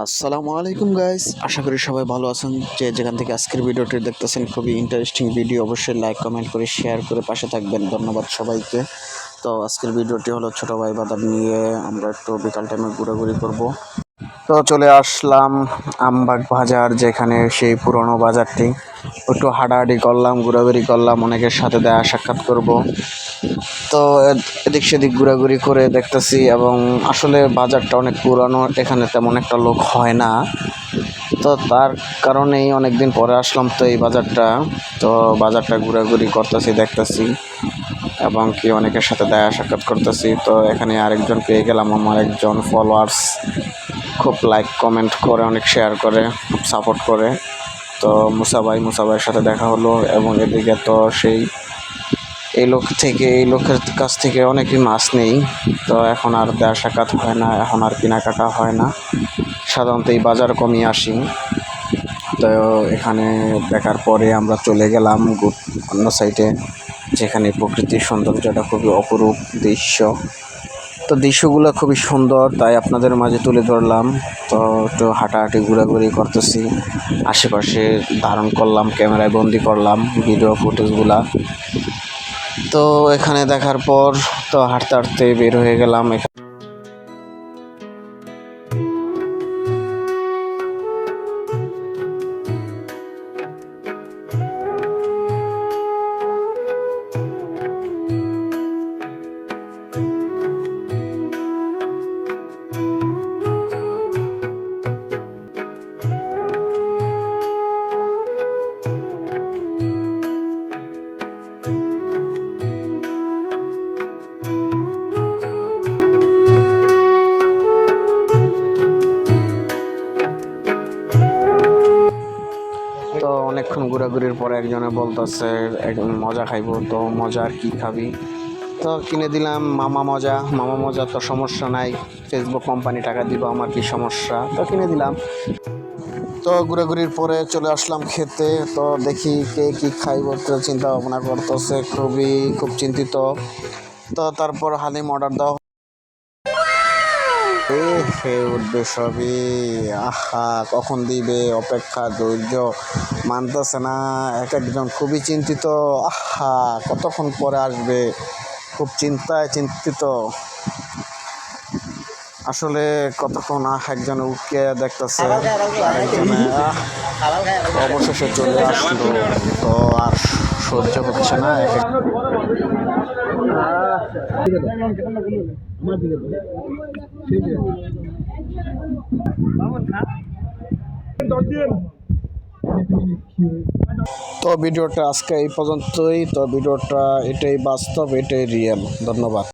আসসালামু আলাইকুম গাইস আশা করি সবাই ভালো আছেন। যে যেখান থেকে আজকের ভিডিওটি দেখতেছেন, খুবই ইন্টারেস্টিং ভিডিও অবশ্যই লাইক কমেন্ট করে শেয়ার করে পাশে থাকবেন। ধন্যবাদ সবাইকে। তো আজকের ভিডিওটি হলো ছোট ভাই বাদাম নিয়ে আমরা একটু বিকাল টাইমে ঘোরাঘুরি করব। তো চলে আসলাম আমবাগ বাজার, যেখানে সেই পুরনো বাজারটি। একটু হাঁটাহাঁটি করলাম, ঘোরাঘুরি করলাম, অনেকের সাথে দেখা সাক্ষাৎ করব। তো এদিক সেদিক ঘোরাঘুরি করে দেখতেছি এবং আসলে বাজারটা অনেক পুরানো, এখানে তেমন একটা লোক হয় না। তো তার কারণেই অনেক দিন পরে আসলাম তো এই বাজারটা। তো বাজারটা ঘোরাঘুরি করতেছি, দেখতেছি এবং কি অনেকের সাথে দেখা সাক্ষাৎ করতেছি। তো এখানে আরেকজন পেয়ে গেলাম, আমার একজন ফলোয়ার্স খুব লাইক কমেন্ট করে, অনেক শেয়ার করে সাপোর্ট করে। তো মুসা ভাই মুসা ভাইয়ের সাথে দেখা হলো এবং এদিকে তো সেই এই লোক থেকে, এই লোকের কাছ থেকে অনেকই মাছ নেই। তো এখন আর দেওয়া সাক্ষাৎ হয় না, এখন আর কেনাকাটা হয় না। সাধারণত এই বাজার কমিয়ে আসি। তো এখানে দেখার পরে আমরা চলে গেলাম অন্য সাইডে, যেখানে প্রকৃতির সৌন্দর্যটা খুবই অপরূপ দৃশ্য। তো দৃশ্যগুলো খুবই সুন্দর, তাই আপনাদের মাঝে তুলে ধরলাম। তো একটু হাঁটাহাঁটি, ঘোরাঘুরি করতেছি। আশেপাশে ধারণ করলাম, ক্যামেরায় বন্দি করলাম, ভিডিও ফুটেজগুলা। তো এখানে দেখার পর তো হাঁটতে হাঁটতে বের হয়ে গেলাম। ঘোরাঘুরির পরে একজনে বলতেছে মজা খাইবো, তো মজা আর কি খাবি? তো কিনে দিলাম, মামা মজা মামা মজা তো সমস্যা নাই ফেসবুক কোম্পানি টাকা দিব, আমার কি সমস্যা? তো কিনে দিলাম। তো ঘোরাঘুরির পরে চলে আসলাম খেতে, তো দেখি কে কি খাইব চিন্তা ভাবনা করতেছে, খুবই, খুব চিন্তিত। তো তারপর হালিম অর্ডার দেওয়া হে উঠবে সবই আহা, কখন দিবে? অপেক্ষা ধৈর্য মানতেছে না। এক একজন খুবই চিন্তিত। আহা, কতক্ষণ পরে আসবে? খুব চিন্তায় চিন্তিত। আসলে কতক্ষণ আহ, একজন উঠকে দেখতেছে? অবশেষে চলে আসলো। তো আর সহ্য হচ্ছে না তো ভিডিওটা আজকে এই পর্যন্তই। তো ভিডিওটা এটাই বাস্তব, এটাই রিয়েল ধন্যবাদ।